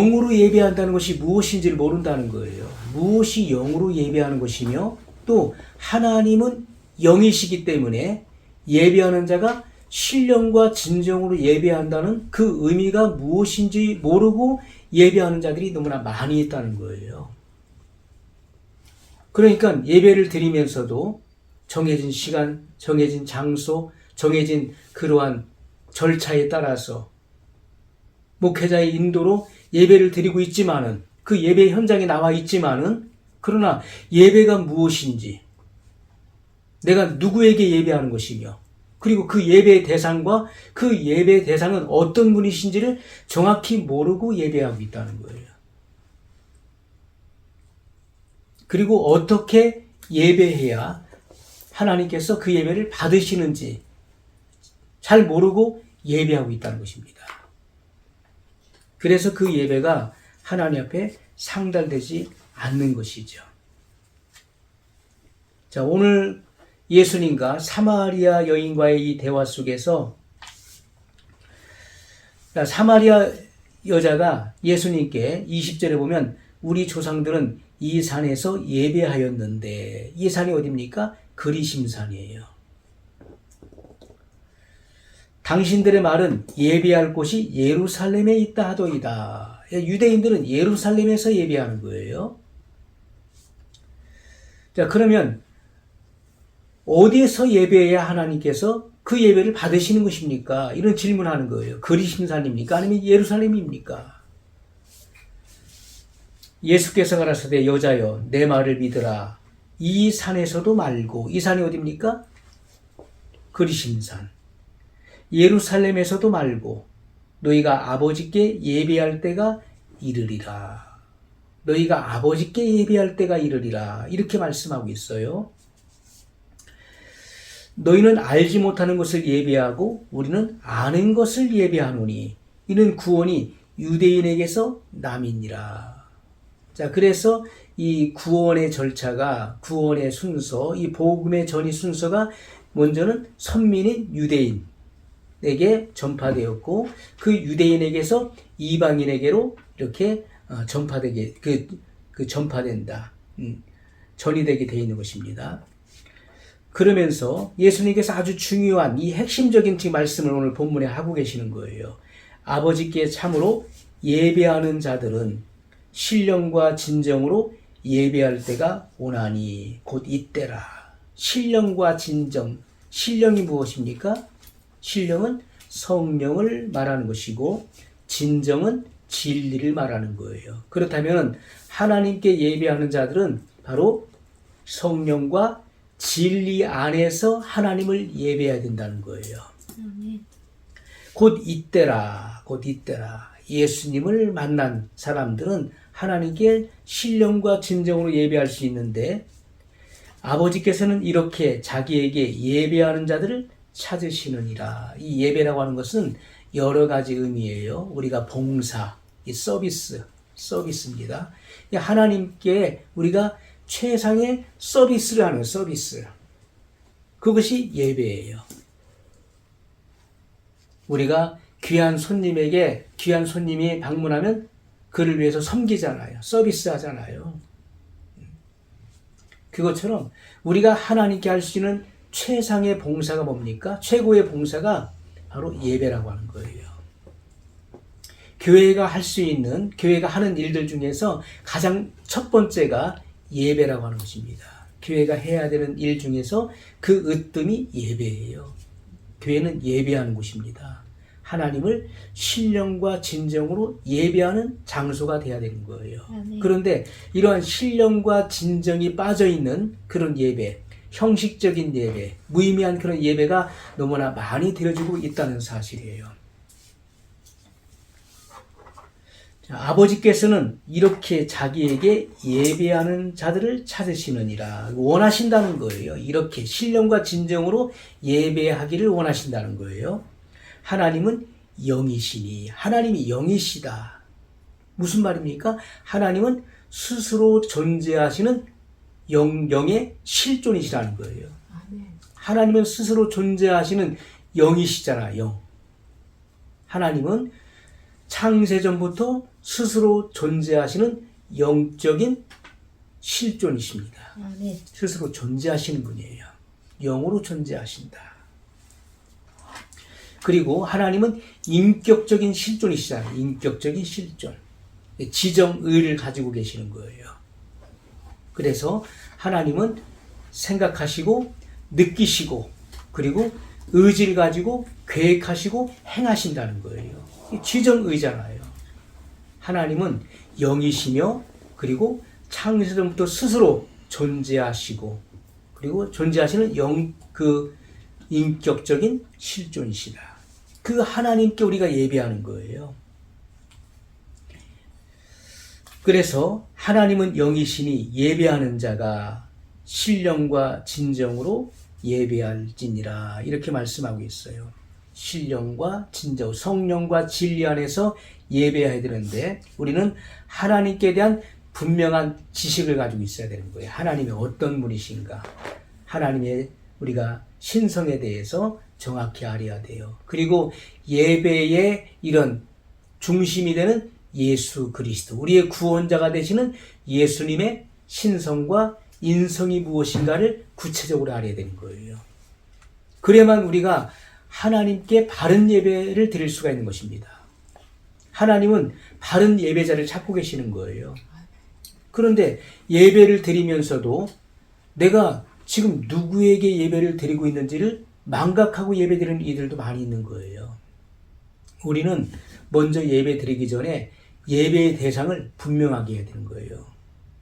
영으로 예배한다는 것이 무엇인지를 모른다는 거예요. 무엇이 영으로 예배하는 것이며 또 하나님은 영이시기 때문에 예배하는 자가 신령과 진정으로 예배한다는 그 의미가 무엇인지 모르고 예배하는 자들이 너무나 많이 있다는 거예요. 그러니까 예배를 드리면서도 정해진 시간, 정해진 장소, 정해진 그러한 절차에 따라서 목회자의 인도로 예배를 드리고 있지만은 그 예배 현장에 나와 있지만은 그러나 예배가 무엇인지 내가 누구에게 예배하는 것이며 그리고 그 예배의 대상과 그 예배의 대상은 어떤 분이신지를 정확히 모르고 예배하고 있다는 거예요. 그리고 어떻게 예배해야 하나님께서 그 예배를 받으시는지 잘 모르고 예배하고 있다는 것입니다. 그래서 그 예배가 하나님 앞에 상달되지 않는 것이죠. 자, 오늘 예수님과 사마리아 여인과의 이 대화 속에서 사마리아 여자가 예수님께 20절에 보면 우리 조상들은 이 산에서 예배하였는데 이 산이 어디입니까? 그리심산이에요. 당신들의 말은 예배할 곳이 예루살렘에 있다 하도이다. 유대인들은 예루살렘에서 예배하는 거예요. 자, 그러면 어디에서 예배해야 하나님께서 그 예배를 받으시는 것입니까? 이런 질문하는 거예요. 그리심산입니까? 아니면 예루살렘입니까? 예수께서 가라사대 여자여 내 말을 믿으라. 이 산에서도 말고 이 산이 어디입니까? 그리심산. 예루살렘에서도 말고 너희가 아버지께 예배할 때가 이르리라. 너희가 아버지께 예배할 때가 이르리라. 이렇게 말씀하고 있어요. 너희는 알지 못하는 것을 예배하고 우리는 아는 것을 예배하노니 이는 구원이 유대인에게서 남이니라. 자, 그래서 이 구원의 절차가 구원의 순서, 이 복음의 전이 순서가 먼저는 선민인 유대인 에게 전파되었고 그 유대인에게서 이방인에게로 이렇게 어, 전파되게 그, 그 전파된다. 음, 전이 되게 돼 있는 것입니다. 그러면서 예수님께서 아주 중요한 이 핵심적인 말씀을 오늘 본문에 하고 계시는 거예요. 아버지께 참으로 예배하는 자들은 신령과 진정으로 예배할 때가 오나니 곧 이때라. 신령과 진정. 신령이 무엇입니까? 신령은 성령을 말하는 것이고 진정은 진리를 말하는 거예요. 그렇다면 하나님께 예배하는 자들은 바로 성령과 진리 안에서 하나님을 예배해야 된다는 거예요. 곧 이때라, 곧 이때라. 예수님을 만난 사람들은 하나님께 신령과 진정으로 예배할 수 있는데 아버지께서는 이렇게 자기에게 예배하는 자들을 찾으시느니라. 이 예배라고 하는 것은 여러 가지 의미예요. 우리가 봉사, 이 서비스, 서비스입니다. 하나님께 우리가 최상의 서비스를 하는 서비스. 그것이 예배예요. 우리가 귀한 손님에게 귀한 손님이 방문하면 그를 위해서 섬기잖아요. 서비스 하잖아요. 그것처럼 우리가 하나님께 할 수 있는 최상의 봉사가 뭡니까? 최고의 봉사가 바로 예배라고 하는 거예요. 교회가 할 수 있는, 교회가 하는 일들 중에서 가장 첫 번째가 예배라고 하는 것입니다. 교회가 해야 되는 일 중에서 그 으뜸이 예배예요. 교회는 예배하는 곳입니다. 하나님을 신령과 진정으로 예배하는 장소가 되어야 되는 거예요. 그런데 이러한 신령과 진정이 빠져 있는 그런 예배, 형식적인 예배, 무의미한 그런 예배가 너무나 많이 드려지고 있다는 사실이에요. 자, 아버지께서는 이렇게 자기에게 예배하는 자들을 찾으시느니라 원하신다는 거예요. 이렇게 신령과 진정으로 예배하기를 원하신다는 거예요. 하나님은 영이시니 하나님이 영이시다. 무슨 말입니까? 하나님은 스스로 존재하시는 영, 영의 실존이시라는 거예요. 하나님은 스스로 존재하시는 영이시잖아, 영. 하나님은 창세전부터 스스로 존재하시는 영적인 실존이십니다. 아멘. 스스로 존재하시는 분이에요. 영으로 존재하신다. 그리고 하나님은 인격적인 실존이시잖아요. 인격적인 실존. 지정의를 가지고 계시는 거예요. 그래서 하나님은 생각하시고 느끼시고 그리고 의지를 가지고 계획하시고 행하신다는 거예요. 이 지정 의잖아요. 하나님은 영이시며 그리고 창세전부터 스스로 존재하시고 그리고 존재하시는 영 그 인격적인 실존이시다. 그 하나님께 우리가 예배하는 거예요. 그래서 하나님은 영이시니 예배하는 자가 신령과 진정으로 예배할지니라 이렇게 말씀하고 있어요. 신령과 진정, 성령과 진리 안에서 예배해야 되는데 우리는 하나님께 대한 분명한 지식을 가지고 있어야 되는 거예요. 하나님이 어떤 분이신가? 하나님의 우리가 신성에 대해서 정확히 알아야 돼요. 그리고 예배의 이런 중심이 되는 예수 그리스도, 우리의 구원자가 되시는 예수님의 신성과 인성이 무엇인가를 구체적으로 알아야 되는 거예요. 그래야만 우리가 하나님께 바른 예배를 드릴 수가 있는 것입니다. 하나님은 바른 예배자를 찾고 계시는 거예요. 그런데 예배를 드리면서도 내가 지금 누구에게 예배를 드리고 있는지를 망각하고 예배 드리는 이들도 많이 있는 거예요. 우리는 먼저 예배 드리기 전에 예배의 대상을 분명하게 해야 되는 거예요.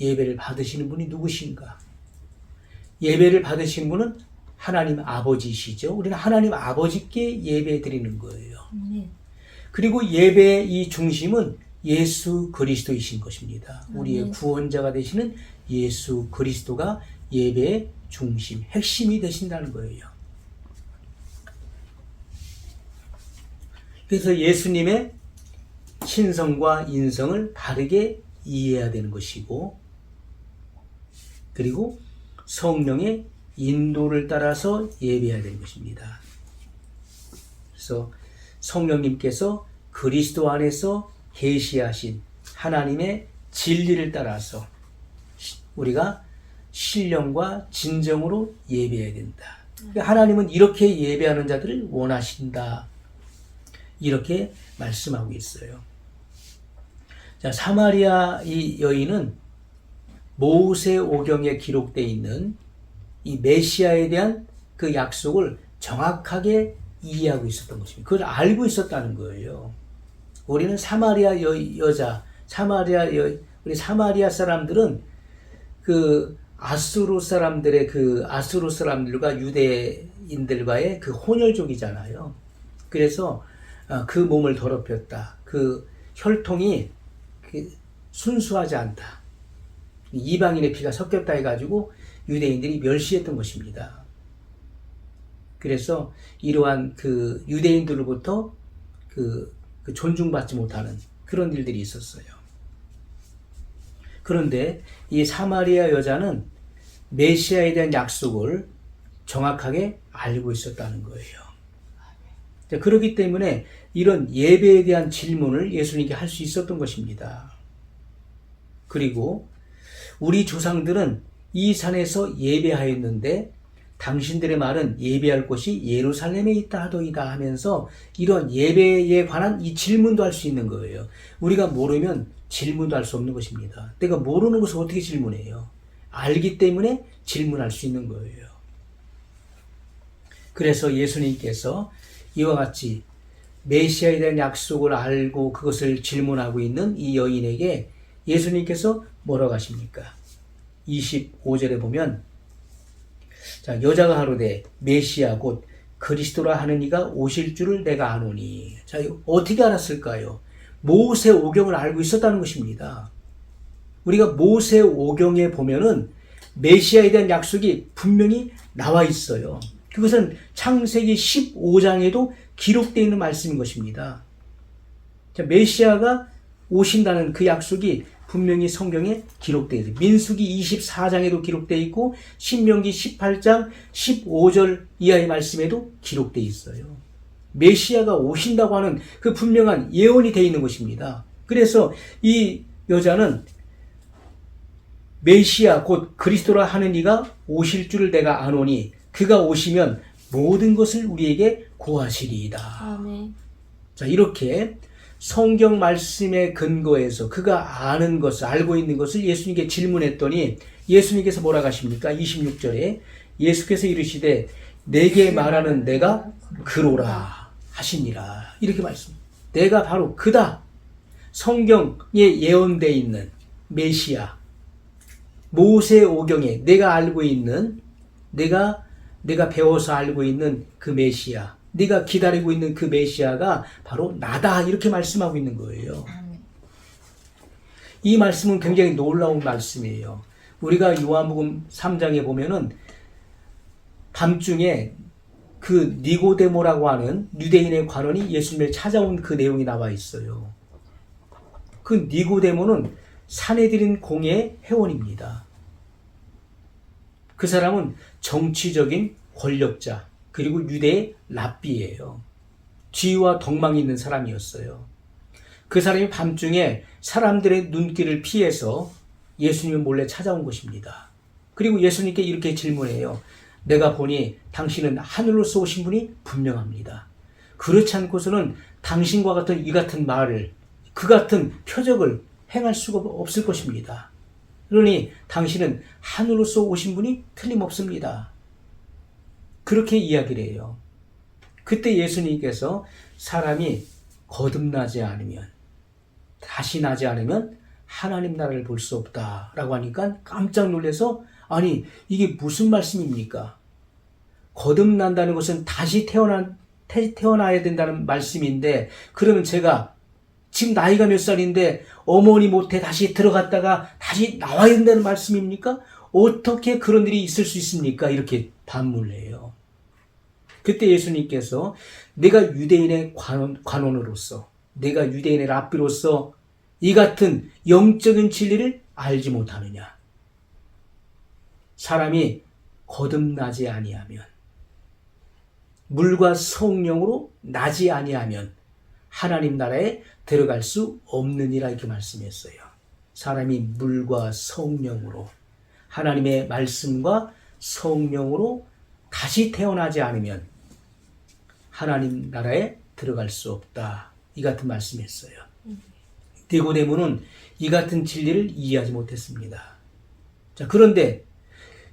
예배를 받으시는 분이 누구신가? 예배를 받으신 분은 하나님 아버지시죠. 우리는 하나님 아버지께 예배 드리는 거예요. 아멘. 그리고 예배의 이 중심은 예수 그리스도이신 것입니다. 우리의. 구원자가 되시는 예수 그리스도가 예배의 중심, 핵심이 되신다는 거예요. 그래서 예수님의 신성과 인성을 바르게 이해해야 되는 것이고, 그리고 성령의 인도를 따라서 예배해야 되는 것입니다. 그래서 성령님께서 그리스도 안에서 계시하신 하나님의 진리를 따라서 우리가 신령과 진정으로 예배해야 된다. 하나님은 이렇게 예배하는 자들을 원하신다. 이렇게 말씀하고 있어요. 자, 사마리아 이 여인은 모세 오경에 기록되어 있는 이 메시아에 대한 그 약속을 정확하게 이해하고 있었던 것입니다. 그걸 알고 있었다는 거예요. 우리는 사마리아 여, 여자, 사마리아 여, 우리 사마리아 사람들은 그 아수르 사람들의 그 아수르 사람들과 유대인들과의 그 혼혈족이잖아요. 그래서 어, 그 몸을 더럽혔다. 그 혈통이 그 순수하지 않다. 이방인의 피가 섞였다 해가지고 유대인들이 멸시했던 것입니다. 그래서 이러한 그 유대인들로부터 그, 그 존중받지 못하는 그런 일들이 있었어요. 그런데 이 사마리아 여자는 메시아에 대한 약속을 정확하게 알고 있었다는 거예요. 자, 그렇기 때문에 이런 예배에 대한 질문을 예수님께 할 수 있었던 것입니다. 그리고 우리 조상들은 이 산에서 예배하였는데 당신들의 말은 예배할 곳이 예루살렘에 있다 하더이다 하면서 이런 예배에 관한 이 질문도 할 수 있는 거예요. 우리가 모르면 질문도 할 수 없는 것입니다. 내가 모르는 것을 어떻게 질문해요? 알기 때문에 질문할 수 있는 거예요. 그래서 예수님께서 이와 같이 메시아에 대한 약속을 알고 그것을 질문하고 있는 이 여인에게 예수님께서 뭐라고 하십니까? 25절에 보면 자 여자가 하루되 메시아 곧 그리스도라 하는 이가 오실 줄을 내가 아노니 자 어떻게 알았을까요? 모세 오경을 알고 있었다는 것입니다. 우리가 모세 오경에 보면은 메시아에 대한 약속이 분명히 나와 있어요. 그것은 창세기 15장에도 기록되어 있는 말씀인 것입니다. 자, 메시아가 오신다는 그 약속이 분명히 성경에 기록되어 있어요. 민수기 24장에도 기록되어 있고 신명기 18장 15절 이하의 말씀에도 기록되어 있어요. 메시아가 오신다고 하는 그 분명한 예언이 되어 있는 것입니다. 그래서 이 여자는 메시아 곧 그리스도라 하는 이가 오실 줄을 내가 아노니 그가 오시면 모든 것을 우리에게 고하시리이다. 아멘. 자, 이렇게 성경 말씀에 근거해서 그가 아는 것을, 알고 있는 것을 예수님께 질문했더니 예수님께서 뭐라 하십니까? 26절에 예수께서 이르시되 내게 말하는 내가 그로라 하시니라. 이렇게 말씀. 내가 바로 그다. 성경에 예언되어 있는 메시아. 모세 오경에 내가 알고 있는 내가 내가 배워서 알고 있는 그 메시아. 네가 기다리고 있는 그 메시아가 바로 나다 이렇게 말씀하고 있는 거예요. 이 말씀은 굉장히 놀라운 말씀이에요. 우리가 요한복음 3장에 보면은 밤중에 그 니고데모라고 하는 유대인의 관원이 예수님을 찾아온 그 내용이 나와 있어요. 그 니고데모는 사내들인 공의 회원입니다. 그 사람은 정치적인 권력자 그리고 유대의 랍비예요. 지위와 덕망이 있는 사람이었어요. 그 사람이 밤중에 사람들의 눈길을 피해서 예수님을 몰래 찾아온 것입니다. 그리고 예수님께 이렇게 질문해요. 내가 보니 당신은 하늘로서 오신 분이 분명합니다. 그렇지 않고서는 당신과 같은 이 같은 말을, 그 같은 표적을 행할 수가 없을 것입니다. 그러니 당신은 하늘로서 오신 분이 틀림없습니다. 그렇게 이야기를 해요. 그때 예수님께서 사람이 거듭나지 않으면, 다시 나지 않으면 하나님 나라를 볼 수 없다라고 하니까 깜짝 놀라서 아니 이게 무슨 말씀입니까? 거듭난다는 것은 다시 태어난 태, 태어나야 된다는 말씀인데 그러면 제가 지금 나이가 몇 살인데 어머니 못해 다시 들어갔다가 다시 나와야 된다는 말씀입니까? 어떻게 그런 일이 있을 수 있습니까? 이렇게 반문해요. 그때 예수님께서 내가 유대인의 관원, 관원으로서 내가 유대인의 랍비로서 이 같은 영적인 진리를 알지 못하느냐? 사람이 거듭나지 아니하면 물과 성령으로 나지 아니하면 하나님 나라에 들어갈 수 없느니라 이렇게 말씀했어요. 사람이 물과 성령으로 하나님의 말씀과 성령으로 다시 태어나지 않으면 하나님 나라에 들어갈 수 없다. 이 같은 말씀했어요. 니고데모는 이 같은 진리를 이해하지 못했습니다. 자, 그런데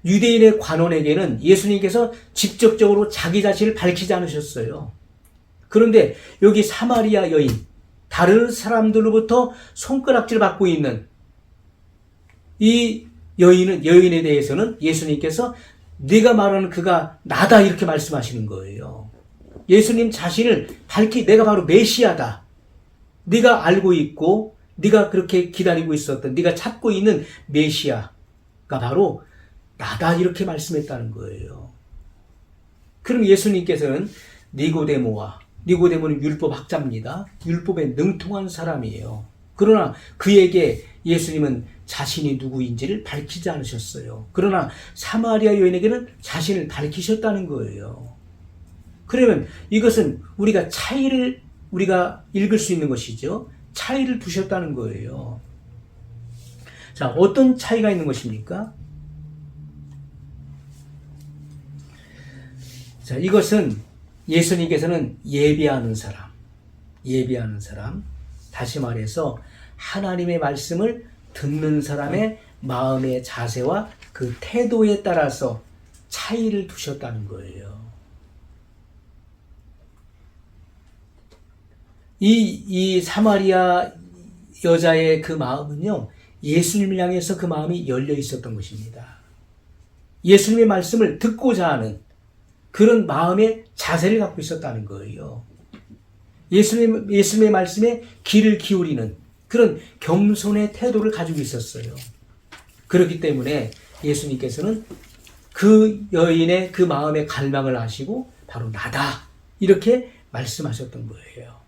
유대인의 관원에게는 예수님께서 직접적으로 자기 자신을 밝히지 않으셨어요. 그런데 여기 사마리아 여인, 다른 사람들로부터 손가락질 받고 있는 이 여인은 여인에 대해서는 예수님께서 네가 말하는 그가 나다 이렇게 말씀하시는 거예요. 예수님 자신을 밝히 내가 바로 메시아다. 네가 알고 있고 네가 그렇게 기다리고 있었던 네가 찾고 있는 메시아가 바로 나다 이렇게 말씀했다는 거예요. 그럼 예수님께서는 니고데모와 니고데모는 율법 학자입니다. 율법에 능통한 사람이에요. 그러나 그에게 예수님은 자신이 누구인지를 밝히지 않으셨어요. 그러나 사마리아 여인에게는 자신을 밝히셨다는 거예요. 그러면 이것은 우리가 차이를 우리가 읽을 수 있는 것이죠. 차이를 두셨다는 거예요. 자, 어떤 차이가 있는 것입니까? 자, 이것은 예수님께서는 예배하는 사람, 예배하는 사람, 다시 말해서 하나님의 말씀을 듣는 사람의 마음의 자세와 그 태도에 따라서 차이를 두셨다는 거예요. 이, 이 사마리아 여자의 그 마음은요, 예수님을 향해서 그 마음이 열려 있었던 것입니다. 예수님의 말씀을 듣고자 하는 그런 마음의 자세를 갖고 있었다는 거예요. 예수님, 예수님의 말씀에 귀를 기울이는 그런 겸손의 태도를 가지고 있었어요. 그렇기 때문에 예수님께서는 그 여인의 그 마음의 갈망을 아시고 바로 나다. 이렇게 말씀하셨던 거예요.